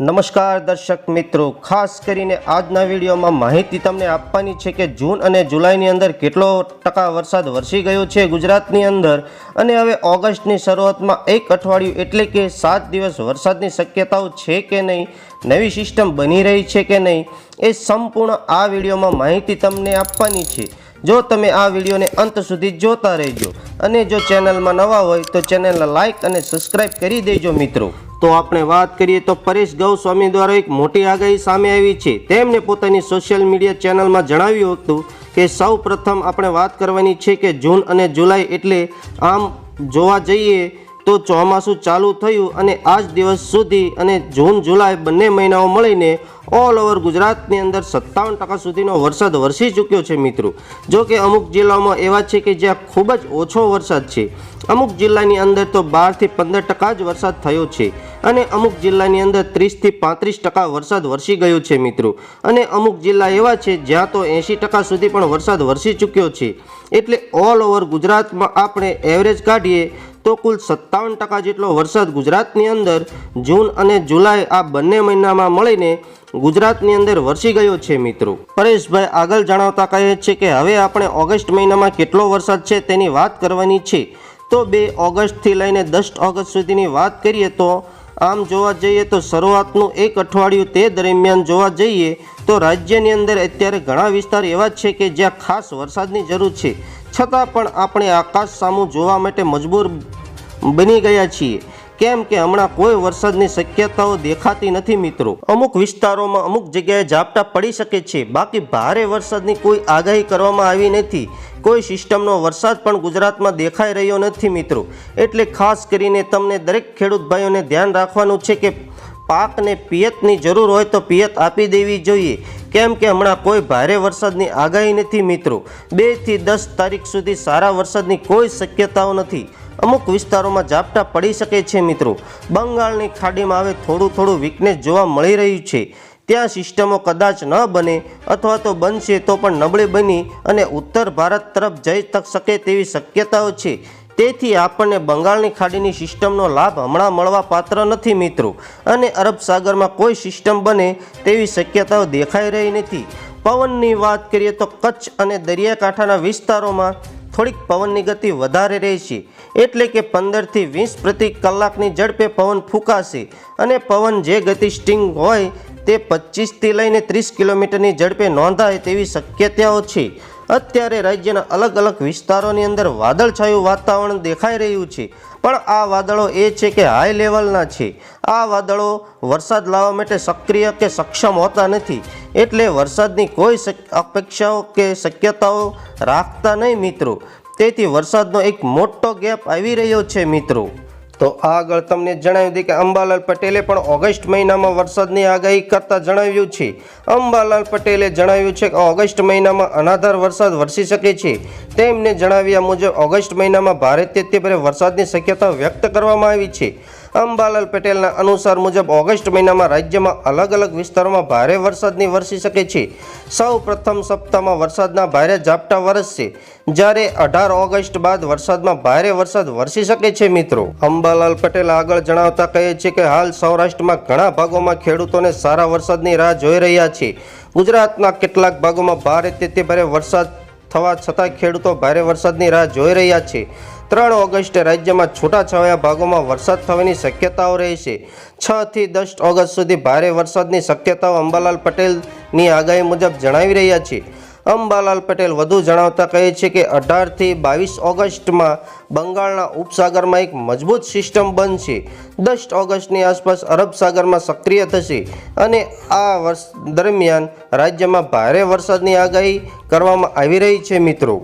નમસ્કાર દર્શક મિત્રો, ખાસ કરીને આજના વિડીયોમાં માહિતી તમને આપવાની છે કે જૂન અને જુલાઈની અંદર કેટલો ટકા વરસાદ વરસી ગયો છે ગુજરાતની અંદર અને હવે ઓગસ્ટની શરૂઆતમાં એક અઠવાડિયું એટલે કે સાત દિવસ વરસાદની શક્યતાઓ છે કે નહીં, નવી સિસ્ટમ બની રહી છે કે નહીં, એ સંપૂર્ણ આ વિડીયોમાં માહિતી તમને આપવાની છે. જો તમે આ વિડીયોને અંત સુધી જોતા રહેજો અને જો ચેનલમાં નવા હોય તો ચેનલને લાઇક અને સબસ્ક્રાઇબ કરી દેજો મિત્રો. તો આપણે વાત કરીએ તો પરેશ ગૌસ્વામી દ્વારા એક મોટી આગાહી સામે આવી છે. તેમણે પોતાની સોશિયલ મીડિયા ચેનલમાં જણાવ્યું હતું કે સૌ પ્રથમ આપણે વાત કરવાની છે કે જૂન અને જુલાઈ એટલે આમ જોવા જઈએ તો ચોમાસું ચાલુ થયું અને આજ દિવસ સુધી અને જૂન જુલાઈ બંને મહિનાઓ મળીને ઓલ ઓવર ગુજરાતની અંદર સત્તાવન ટકા સુધીનો વરસાદ વરસી ચૂક્યો છે મિત્રો. જો કે અમુક જિલ્લાઓમાં એવા છે કે જ્યાં ખૂબ જ ઓછો વરસાદ છે. અમુક જિલ્લાની અંદર તો બારથી પંદર ટકા જ વરસાદ થયો છે. અને અમુક જિલ્લાની અંદર ત્રીસથી પાંત્રીસ ટકા વરસાદ વરસી ગયો છે મિત્રો. અને અમુક જિલ્લા એવા છે જ્યાં તો એંશી ટકા સુધી પણ વરસાદ વરસી ચૂક્યો છે. એટલે ઓલ ઓવર ગુજરાતમાં આપણે એવરેજ કાઢીએ તો કુલ સત્તાવન ટકા જેટલો વરસાદ ગુજરાતની અંદર જૂન અને જુલાઈ આ બંને મહિનામાં મળીને ગુજરાતની અંદર વરસી ગયો છે મિત્રો. પરેશભાઈ આગળ જણાવતા કહે છે કે હવે આપણે ઓગસ્ટ મહિનામાં કેટલો વરસાદ છે તેની વાત કરવાની છે. તો બે ઓગસ્ટથી લઈને દસ ઓગસ્ટ સુધીની વાત કરીએ તો આમ જોવા જઈએ તો શરૂઆતનું એક અઠવાડિયું તે દરમિયાન જોવા જઈએ તો રાજ્યની અંદર અત્યારે ઘણા વિસ્તાર એવા છે કે જ્યાં ખાસ વરસાદની જરૂર છે. છતાં પણ આપણે આકાશ સામું જોવા માટે મજબૂર બની ગયા છીએ. કેમ કે હમણાં કોઈ વરસાદની શક્યતાઓ દેખાતી નથી મિત્રો. અમુક વિસ્તારોમાં અમુક જગ્યાએ ઝાપટા પડી શકે છે. બાકી ભારે વરસાદની કોઈ આગાહી કરવામાં આવી નથી. કોઈ સિસ્ટમનો વરસાદ પણ ગુજરાતમાં દેખાઈ રહ્યો નથી મિત્રો. એટલે ખાસ કરીને તમને દરેક ખેડૂત ભાઈઓને ધ્યાન રાખવાનું છે કે પાકને પિયતની જરૂર હોય તો પિયત આપી દેવી જોઈએ. કેમ કે હમણાં કોઈ ભારે વરસાદની આગાહી નથી મિત્રો. બેથી દસ તારીખ સુધી સારા વરસાદની કોઈ શક્યતાઓ નથી. અમુક વિસ્તારોમાં ઝાપટા પડી શકે છે મિત્રો. બંગાળની ખાડીમાં હવે થોડું થોડું વીકનેસ જોવા મળી રહ્યું છે. ત્યાં સિસ્ટમો કદાચ ન બને અથવા તો બનશે તો પણ નબળી બની અને ઉત્તર ભારત તરફ જઈ તક શકે તેવી શક્યતાઓ છે. તેથી આપણને બંગાળની ખાડીની સિસ્ટમનો લાભ હમણાં મળવા પાત્ર નથી મિત્રો. અને અરબ સાગરમાં કોઈ સિસ્ટમ બને તેવી શક્યતાઓ દેખાઈ રહી નથી. પવનની વાત કરીએ તો કચ્છ અને દરિયાકાંઠાના વિસ્તારોમાં થોડીક પવનની ગતિ વધારે રહેશે. એટલે કે પંદરથી વીસ પ્રતિ કલાકની ઝડપે પવન ફૂંકાશે અને પવન જે ગતિ સ્ટિંગ હોય તે પચીસથી લઈને ત્રીસ કિલોમીટરની ઝડપે નોંધાય તેવી શક્યતાઓ છે. અત્યારે રાજ્યના અલગ અલગ વિસ્તારોની અંદર વાદળછાયું વાતાવરણ દેખાઈ રહ્યું છે. પણ આ વાદળો એ છે કે હાઈ લેવલના છે. આ વાદળો વરસાદ લાવવા માટે સક્રિય કે સક્ષમ હોતા નથી. એટલે વરસાદની કોઈ અપેક્ષાઓ કે શક્યતાઓ રાખતા નહીં મિત્રો. તેથી વરસાદનો એક મોટો ગેપ આવી રહ્યો છે મિત્રો. તો આગળ તમને જણાવી દઈએ કે અંબાલાલ પટેલે પણ ઓગસ્ટ મહિનામાં વરસાદની આગાહી કરતા જણાવ્યું છે. અંબાલાલ પટેલે જણાવ્યું છે કે ઓગસ્ટ મહિનામાં અનાધાર વરસાદ વરસી શકે છે. તેમને જણાવ્યા મુજબ ઓગસ્ટ મહિનામાં ભારેથી ભારે વરસાદની શક્યતા વ્યક્ત કરવામાં આવી છે. અંબાલાલ પટેલના અનુસાર મુજબ ઓગસ્ટ મહિનામાં રાજ્યમાં અલગ અલગ વિસ્તારોમાં ભારે વરસાદની વરસી શકે છે. સૌ પ્રથમ સપ્તાહમાં વરસાદના ભારે ઝાપટા વરસશે. જ્યારે અઢાર ઓગસ્ટ બાદ વરસાદમાં ભારે વરસાદ વરસી શકે છે મિત્રો. અંબાલાલ પટેલ આગળ જણાવતા કહે છે કે હાલ સૌરાષ્ટ્રમાં ઘણા ભાગોમાં ખેડૂતોને સારા વરસાદની રાહ જોઈ રહ્યા છે. ગુજરાતના કેટલાક ભાગોમાં ભારે તેથી ભારે વરસાદ થવા છતાં ખેડૂતો ભારે વરસાદની રાહ જોઈ રહ્યા છે. ત્રણ ઓગસ્ટે રાજ્યમાં છૂટાછવાયા ભાગોમાં વરસાદ થવાની શક્યતાઓ રહેશે છ. થી દસ ઓગસ્ટ સુધી ભારે વરસાદની શક્યતાઓ અંબાલાલ પટેલની આગાહી મુજબ જણાવી રહ્યા છે. અંબાલાલ પટેલ વધુ જણાવતા કહે છે કે અઢારથી બાવીસ ઓગસ્ટમાં બંગાળના ઉપસાગરમાં એક મજબૂત સિસ્ટમ બનશે. દસ ઓગસ્ટની આસપાસ અરબ સાગરમાં સક્રિય થશે અને આ વર્ષ દરમિયાન રાજ્યમાં ભારે વરસાદની આગાહી કરવામાં આવી રહી છે મિત્રો.